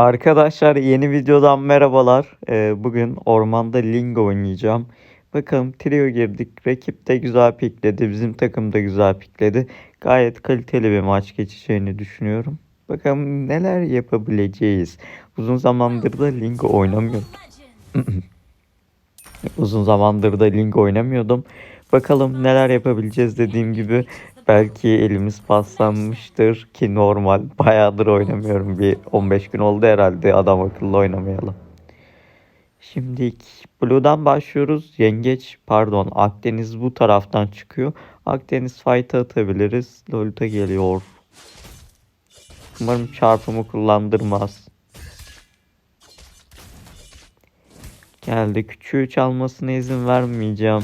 Arkadaşlar yeni videodan merhabalar. Ee, bugün ormanda Ling oynayacağım. Bakalım trio girdik. Rakip de güzel pikledi. Bizim takım da güzel pikledi. Gayet kaliteli bir maç geçeceğini düşünüyorum. Bakalım neler yapabileceğiz. Uzun zamandır da Ling oynamıyordum. Uzun zamandır da Ling oynamıyordum. Bakalım neler yapabileceğiz dediğim gibi. Belki elimiz paslanmıştır ki normal. Bayağıdır oynamıyorum. Bir 15 gün oldu herhalde adam akıllı oynamayalım. Şimdi Blue'dan başlıyoruz. Yengeç pardon Akdeniz bu taraftan çıkıyor. Akdeniz fight'a atabiliriz. Lolita geliyor. Umarım çarpımı kullandırmaz. Geldi. Küçüğü çalmasına izin vermeyeceğim.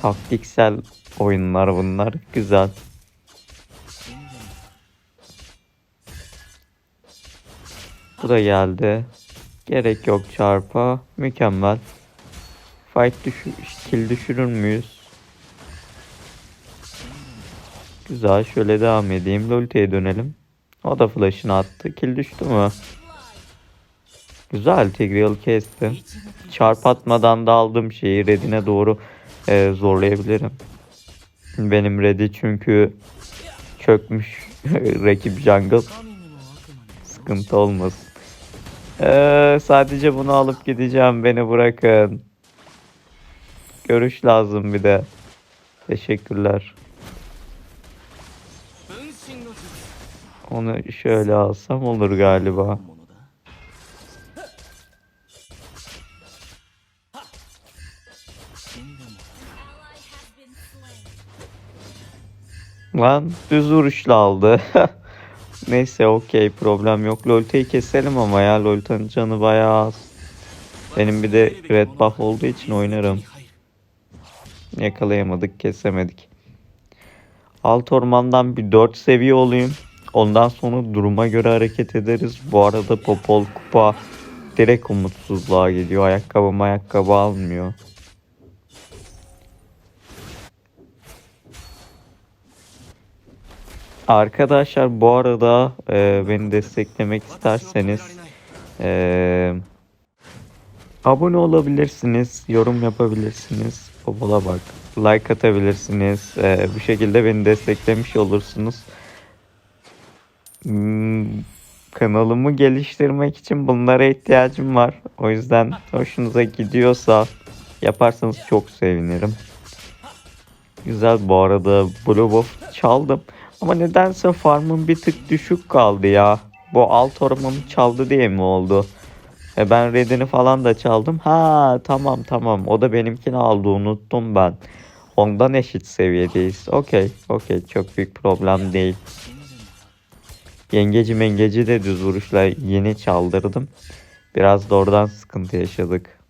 Taktiksel oyunlar bunlar. Güzel. Bu da geldi. Gerek yok çarpa. Mükemmel. Fight düşür, kill düşürür müyüz? Güzel. Şöyle devam edeyim. Lolita'ya dönelim. O da flash'ını attı. Kill düştü mü? Güzel. Tigreal kesti. Çarp atmadan da aldığım şeyi redine doğru e, zorlayabilirim. Benim ready çünkü çökmüş rakip jungle. Sıkıntı olmasın. Ee, sadece bunu alıp gideceğim. Beni bırakın. Görüş lazım bir de. Teşekkürler. Onu şöyle alsam olur galiba. Lan düz vuruşla aldı. Neyse okey problem yok. Lolita'yı keselim ama ya Lolita'nın canı bayağı az. Benim bir de red buff olduğu için oynarım. Yakalayamadık kesemedik. Alt ormandan bir 4 seviye olayım. Ondan sonra duruma göre hareket ederiz. Bu arada Popol Kupa direkt umutsuzluğa gidiyor. Ayakkabı ayakkabı almıyor. Arkadaşlar bu arada e, beni desteklemek isterseniz e, abone olabilirsiniz, yorum yapabilirsiniz. Popola bak, like atabilirsiniz. E, bu şekilde beni desteklemiş olursunuz. Hmm, kanalımı geliştirmek için bunlara ihtiyacım var. O yüzden hoşunuza gidiyorsa yaparsanız çok sevinirim. Güzel bu arada Blue Buff çaldım. Ama nedense farmım bir tık düşük kaldı ya. Bu alt ormanı çaldı diye mi oldu? E ben redini falan da çaldım. Ha tamam tamam. O da benimkini aldı unuttum ben. Ondan eşit seviyedeyiz. Okey okey çok büyük problem değil. Yengeci mengeci de düz vuruşla yeni çaldırdım. Biraz da oradan sıkıntı yaşadık.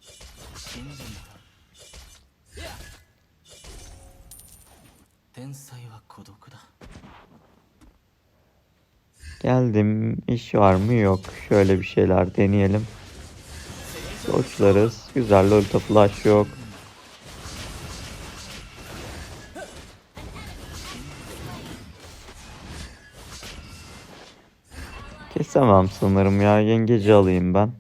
Geldim. İş var mı? Yok. Şöyle bir şeyler deneyelim. Doçlarız. Güzel. Lolita flash yok. Kesemem sanırım ya. Yengeci alayım ben.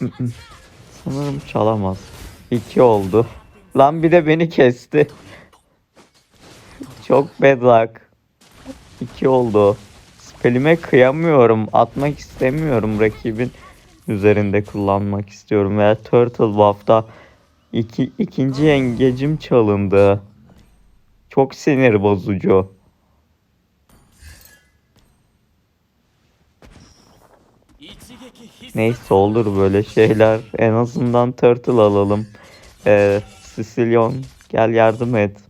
sanırım çalamaz. İki oldu. Lan bir de beni kesti. Çok bad luck. İki oldu. Spelime kıyamıyorum. Atmak istemiyorum rakibin üzerinde kullanmak istiyorum. Veya Turtle Buff'ta iki, ikinci yengecim çalındı. Çok sinir bozucu. Neyse olur böyle şeyler. En azından Turtle alalım. Ee, Sicilyon gel yardım et.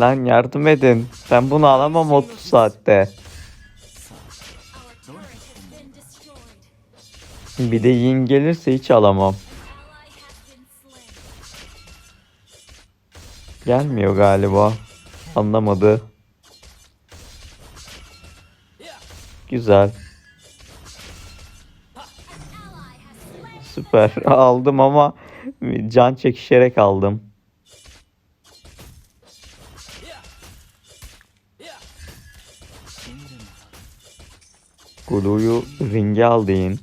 Lan yardım edin. Ben bunu alamam 30 saatte. Bir de yin gelirse hiç alamam. Gelmiyor galiba. Anlamadı. Güzel. Süper. Aldım ama can çekişerek aldım. Gulu'yu ringe aldı Yin.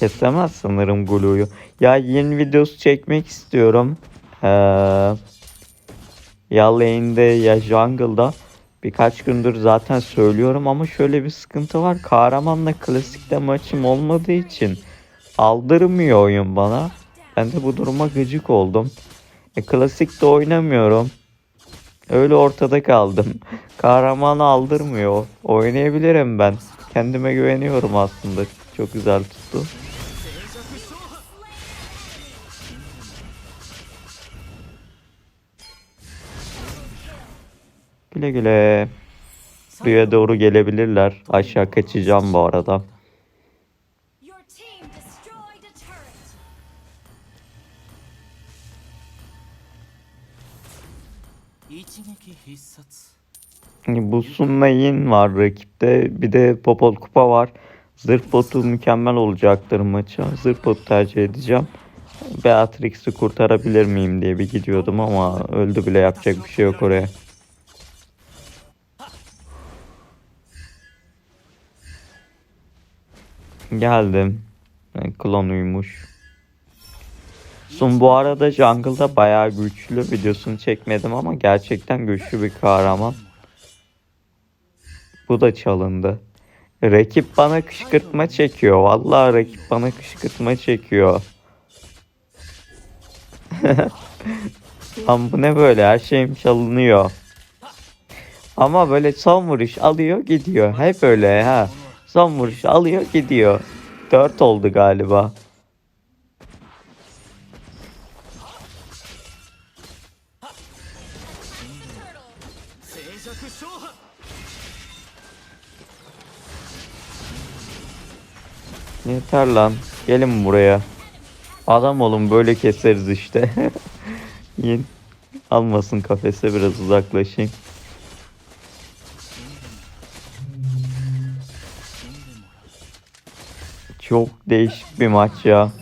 Kesemez sanırım Gulu'yu. Ya Yin videosu çekmek istiyorum. Ee, ya lane'de ya jungle'da. Birkaç gündür zaten söylüyorum ama şöyle bir sıkıntı var. Kahramanla klasikte maçım olmadığı için aldırmıyor oyun bana. Ben de bu duruma gıcık oldum. E, klasikte oynamıyorum. Öyle ortada kaldım. Kahramanı aldırmıyor. Oynayabilirim ben. Kendime güveniyorum aslında. Çok güzel tuttu. Güle güle. Buraya doğru gelebilirler. Aşağı kaçacağım bu arada. Bu Sunna Yin var rakipte. Bir de Popol Kupa var. Zırh botu mükemmel olacaktır maça. Zırh botu tercih edeceğim. Beatrix'i kurtarabilir miyim diye bir gidiyordum ama öldü bile yapacak bir şey yok oraya. Geldim. Klon uymuş. Sun bu arada jungle'da bayağı güçlü videosunu çekmedim ama gerçekten güçlü bir kahraman. Bu da çalındı. Rakip bana kışkırtma çekiyor. Vallahi rakip bana kışkırtma çekiyor. Lan bu ne böyle? Her şeyim çalınıyor. Ama böyle son vuruş alıyor gidiyor. Hep öyle ha. Son vuruş alıyor gidiyor. 4 oldu galiba. Yeter lan. Gelin buraya. Adam olun böyle keseriz işte. Yin. Almasın kafese biraz uzaklaşayım. Çok değişik bir maç ya.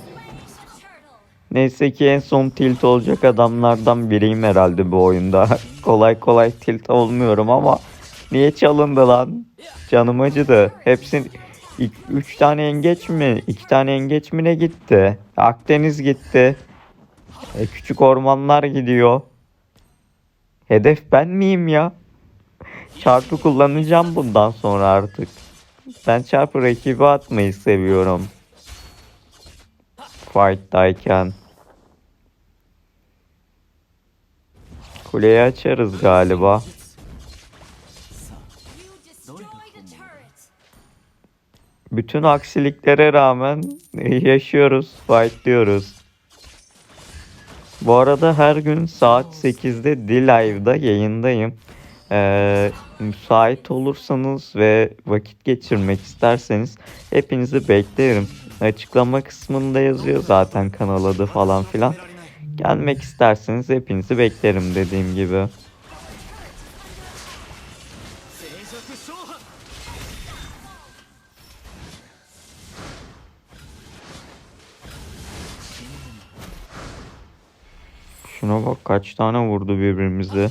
Neyse ki en son tilt olacak adamlardan biriyim herhalde bu oyunda. kolay kolay tilt olmuyorum ama niye çalındı lan? Canım acıdı. Hepsin 3 tane yengeç mi? 2 tane yengeç mi ne gitti? Akdeniz gitti. E, küçük ormanlar gidiyor. Hedef ben miyim ya? Çarpı kullanacağım bundan sonra artık. Ben çarpı rakibi atmayı seviyorum. Fight'tayken. Kuleyi açarız galiba. Bütün aksiliklere rağmen yaşıyoruz, fightlıyoruz. Bu arada her gün saat 8'de D-Live'da yayındayım. Ee, müsait olursanız ve vakit geçirmek isterseniz hepinizi beklerim. Açıklama kısmında yazıyor zaten kanal adı falan filan. Gelmek isterseniz hepinizi beklerim dediğim gibi. Şuna bak kaç tane vurdu birbirimizi.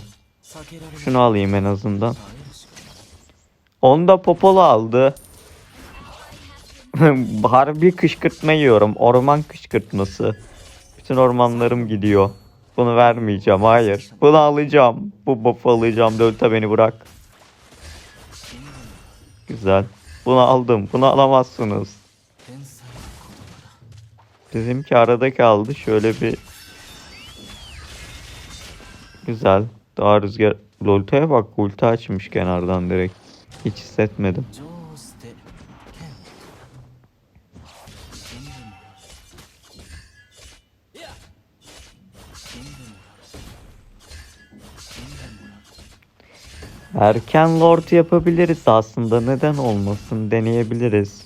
Şunu alayım en azından. Onu da Popolo aldı. Harbi kışkırtma yiyorum. Orman kışkırtması. Bütün ormanlarım gidiyor. Bunu vermeyeceğim. Hayır. Bunu alacağım. Bu buff'ı alacağım. Dölta beni bırak. Güzel. Bunu aldım. Bunu alamazsınız. Bizimki arada kaldı. Şöyle bir Güzel. Daha rüzgar. Lolta'ya bak ulti açmış kenardan direkt. Hiç hissetmedim. Erken lord yapabiliriz aslında. Neden olmasın? Deneyebiliriz.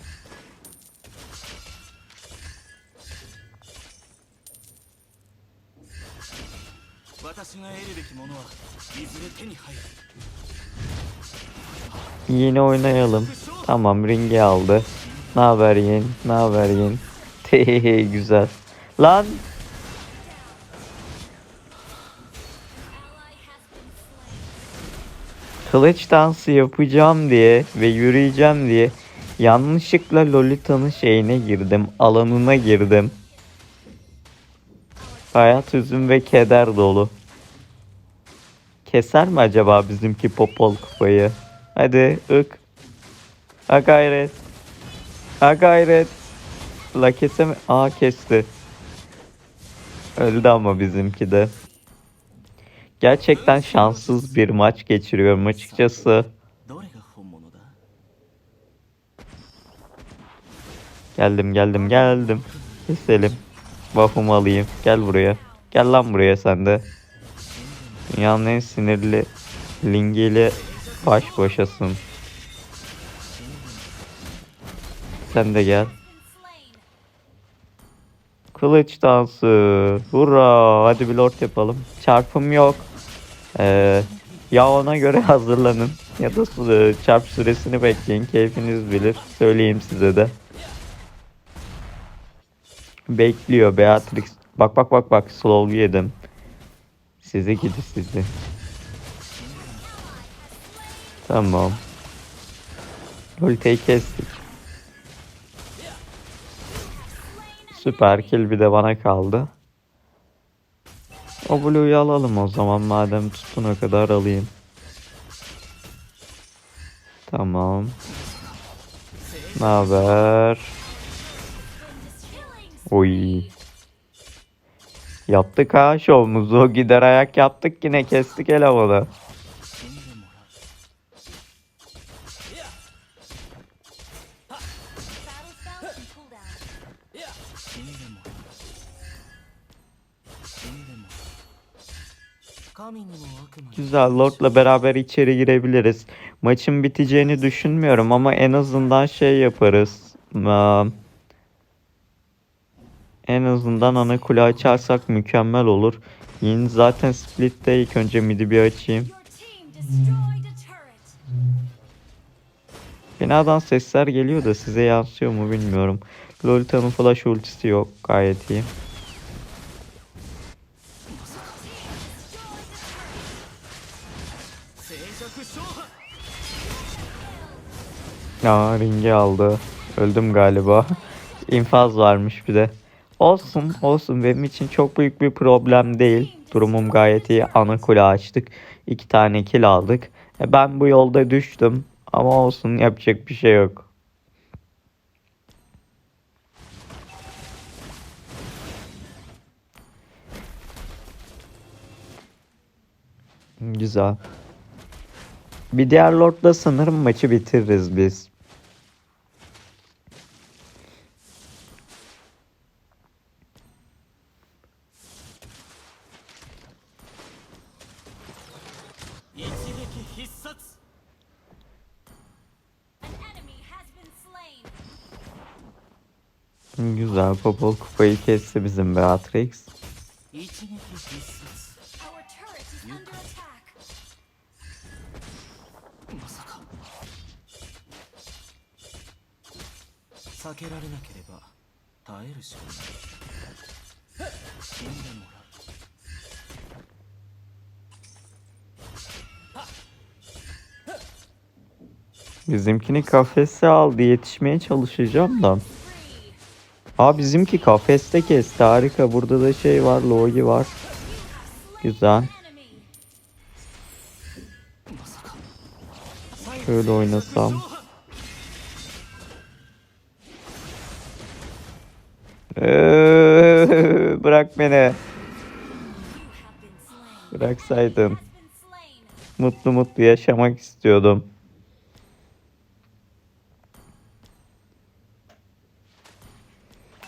Yeni oynayalım. Tamam ringi aldı. Ne haber yin? Ne haber yin? Güzel. Lan kılıç dansı yapacağım diye ve yürüyeceğim diye yanlışlıkla Lolita'nın şeyine girdim. Alanına girdim. Hayat hüzün ve keder dolu. Keser mi acaba bizimki popol kupayı? Hadi ık. Ha gayret. Ha gayret. La keseme... Aa kesti. Öldü ama bizimki de gerçekten şanssız bir maç geçiriyorum açıkçası. Geldim geldim geldim. Keselim. Buff'ımı alayım. Gel buraya. Gel lan buraya sen de. Dünyanın en sinirli lingiyle baş başasın. Sen de gel. Kılıç dansı. Hurra. Hadi bir lord yapalım. Çarpım yok. Ee, ya ona göre hazırlanın ya da su- çarp süresini bekleyin. Keyfiniz bilir. Söyleyeyim size de. Bekliyor Beatrix. Bak bak bak bak. Slow yedim. Sizi gidi sizi. Tamam. Ultiyi kestik. Süper kill bir de bana kaldı. O Blue'yu alalım o zaman madem tutun o kadar alayım. Tamam. Ne haber? Oy. Yaptık ha şovumuzu. Gider ayak yaptık yine kestik elemanı. 死 Güzel Lord'la beraber içeri girebiliriz. Maçın biteceğini düşünmüyorum ama en azından şey yaparız. En azından ana kule açarsak mükemmel olur. Yine zaten split'te ilk önce midi bir açayım. Binadan sesler geliyor da size yansıyor mu bilmiyorum. Lolita'nın flash ultisi yok gayet iyi. Aa ringi aldı. Öldüm galiba. İnfaz varmış bir de. Olsun olsun benim için çok büyük bir problem değil. Durumum gayet iyi. Ana kule açtık. İki tane kill aldık. E, ben bu yolda düştüm. Ama olsun yapacak bir şey yok. Güzel. Bir diğer lordla sanırım maçı bitiririz biz. Güzel Popol kupayı kesti bizim Beatrix. まさか避けられなければ耐えるしかない死んでもらう Bizimkini kafese aldı yetişmeye çalışacağım da. Free. Aa bizimki kafeste kesti harika. Burada da şey var Logi var. Güzel. Şöyle oynasam. Bırak beni. Slain. Mutlu mutlu yaşamak istiyordum.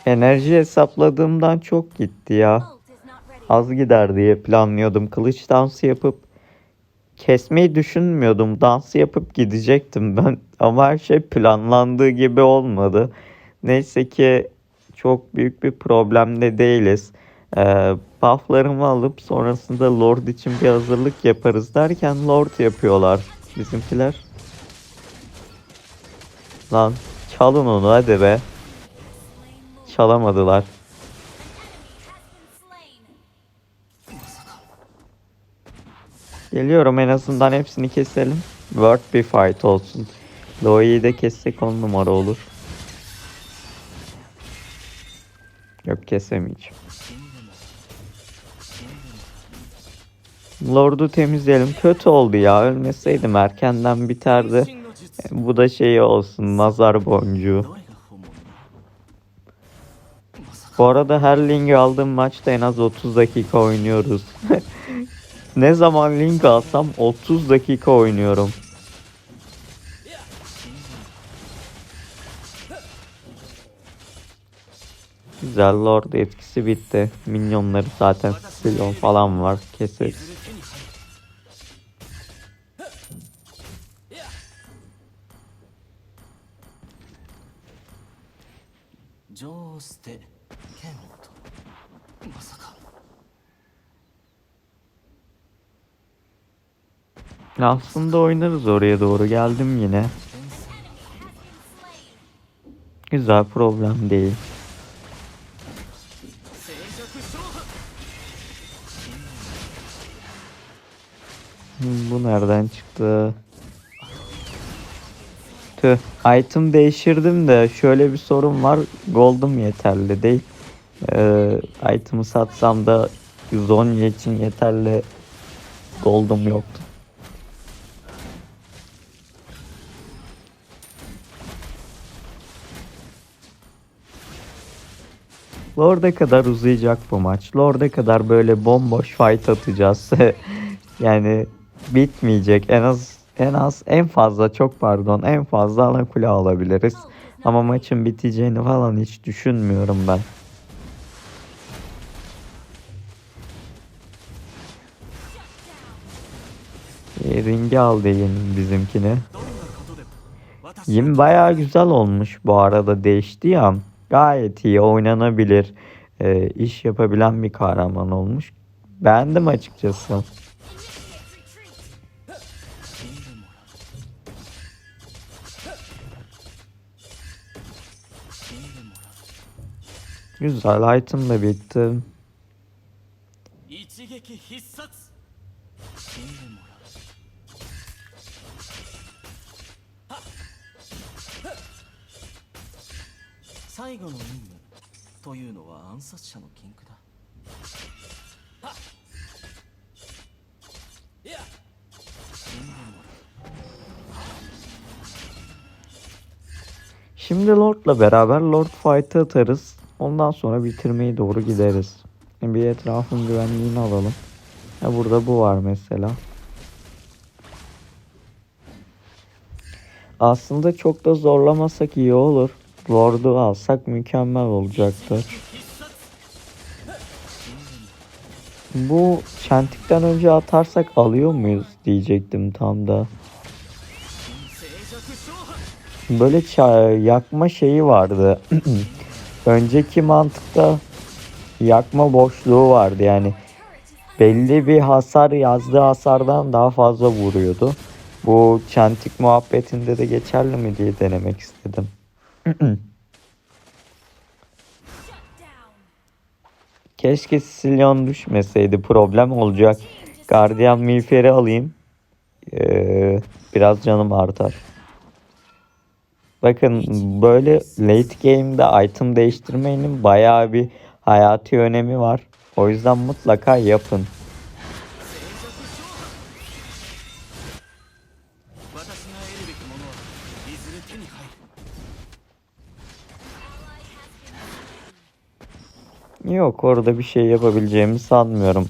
Enerji hesapladığımdan çok gitti ya. Az gider diye planlıyordum. Kılıç dansı yapıp kesmeyi düşünmüyordum. Dansı yapıp gidecektim ben. Ama her şey planlandığı gibi olmadı. Neyse ki çok büyük bir problemde değiliz. Ee, bufflarımı alıp sonrasında Lord için bir hazırlık yaparız derken Lord yapıyorlar bizimkiler. Lan çalın onu hadi be. Çalamadılar. Geliyorum en azından hepsini keselim. World bir fight olsun. Loi'yi de kessek on numara olur. Yok kesemeyeceğim. Lord'u temizleyelim. Kötü oldu ya. Ölmeseydim erkenden biterdi. E, bu da şey olsun. Nazar boncuğu. Bu arada her lingi aldığım maçta en az 30 dakika oynuyoruz. ne zaman link alsam 30 dakika oynuyorum. Güzel Lord etkisi bitti. Minyonları zaten silon falan var. い Keseriz. Aslında oynarız oraya doğru. Geldim yine. Güzel problem değil. Bu nereden çıktı? Tüh. Item değiştirdim de şöyle bir sorun var. Gold'um yeterli değil. Ee, item'ı satsam da Zonya için yeterli Gold'um yoktu. Lord'a kadar uzayacak bu maç. Lord'a kadar böyle bomboş fight atacağız. yani bitmeyecek. En az en az en fazla çok pardon en fazla ana kule alabiliriz. Ama maçın biteceğini falan hiç düşünmüyorum ben. E, ringi al deyin bizimkini. Yim bayağı güzel olmuş bu arada değişti ya gayet iyi oynanabilir, e, iş yapabilen bir kahraman olmuş. Beğendim açıkçası. Güzel item da bitti. 最後の任務というのは暗殺者の禁句だはっいや死んでもらう Şimdi Lord'la beraber Lord Fight'ı atarız. Ondan sonra bitirmeye doğru gideriz. Bir etrafın güvenliğini alalım. Ha burada bu var mesela. Aslında çok da zorlamasak iyi olur. Ward'u alsak mükemmel olacaktır. Bu çentikten önce atarsak alıyor muyuz diyecektim tam da. Böyle yakma şeyi vardı. Önceki mantıkta yakma boşluğu vardı yani. Belli bir hasar yazdığı hasardan daha fazla vuruyordu. Bu çentik muhabbetinde de geçerli mi diye denemek istedim. Keşke Sicilyon düşmeseydi problem olacak. Guardian miğferi alayım. Ee, biraz canım artar. Bakın böyle late game'de item değiştirmenin bayağı bir hayati önemi var. O yüzden mutlaka yapın. Yok orada bir şey yapabileceğimi sanmıyorum.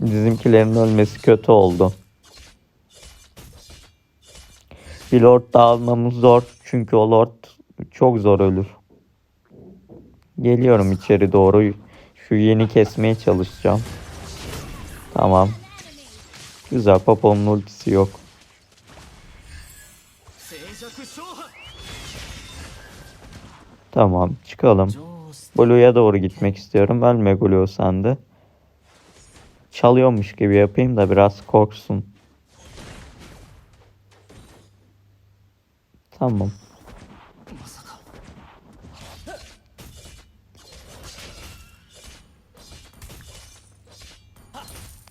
Bizimkilerin ölmesi kötü oldu. Bir lord dağılmamız zor. Çünkü o lord çok zor ölür. Geliyorum içeri doğru. Şu yeni kesmeye çalışacağım. Tamam. Güzel Papo'nun ultisi yok. Tamam çıkalım. Blue'ya doğru gitmek istiyorum. Ölme Glue sandı. Çalıyormuş gibi yapayım da biraz korksun. Tamam.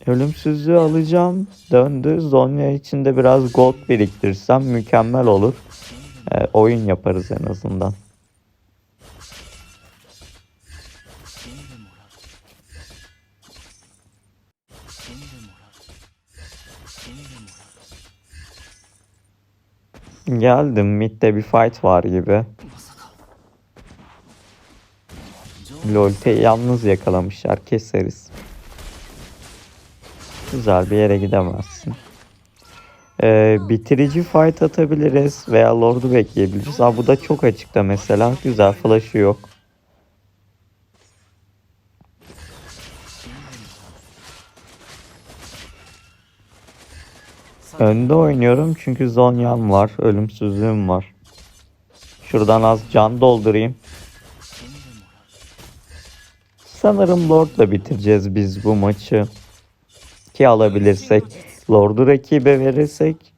Ölümsüzlüğü alacağım. Döndü. Zonya içinde biraz gold biriktirsem mükemmel olur. E, oyun yaparız en azından. Geldim midde bir fight var gibi. Lolte yalnız yakalamışlar keseriz. Güzel bir yere gidemezsin. Ee, bitirici fight atabiliriz veya lordu bekleyebiliriz. Aa, bu da çok açıkta mesela. Güzel flash'ı yok. Önde oynuyorum çünkü zonyam var. Ölümsüzlüğüm var. Şuradan az can doldurayım. Sanırım Lord'la bitireceğiz biz bu maçı. Ki alabilirsek. Lord'u rakibe verirsek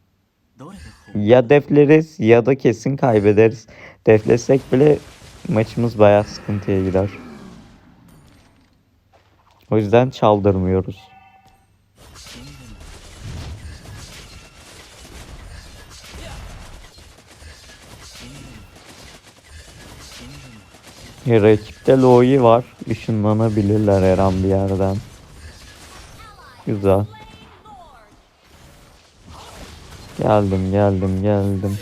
ya defleriz ya da kesin kaybederiz. Deflesek bile maçımız bayağı sıkıntıya gider. O yüzden çaldırmıyoruz. Rakipte Loi var. Işınlanabilirler her an bir yerden. Güzel. Geldim geldim geldim.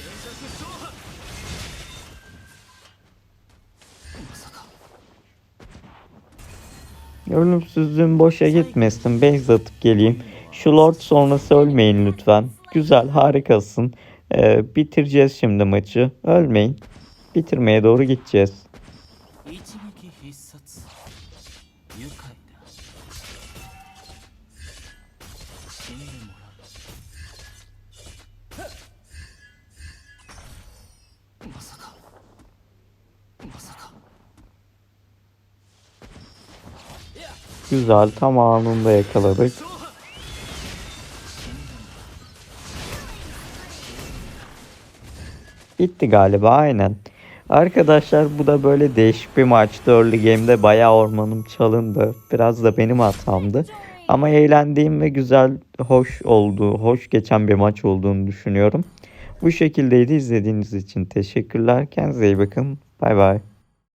Ölümsüzlüğüm boşa gitmesin. Base atıp geleyim. Şu Lord sonrası ölmeyin lütfen. Güzel harikasın. Ee, bitireceğiz şimdi maçı. Ölmeyin. Bitirmeye doğru gideceğiz. 愉快だ死んでもらうまさかまさか Güzel tam anında yakaladık. Bitti galiba aynen. Arkadaşlar bu da böyle değişik bir maçtı. Early game'de bayağı ormanım çalındı. Biraz da benim hatamdı. Ama eğlendiğim ve güzel, hoş olduğu, hoş geçen bir maç olduğunu düşünüyorum. Bu şekildeydi. İzlediğiniz için teşekkürler. Kendinize iyi bakın. Bay bay.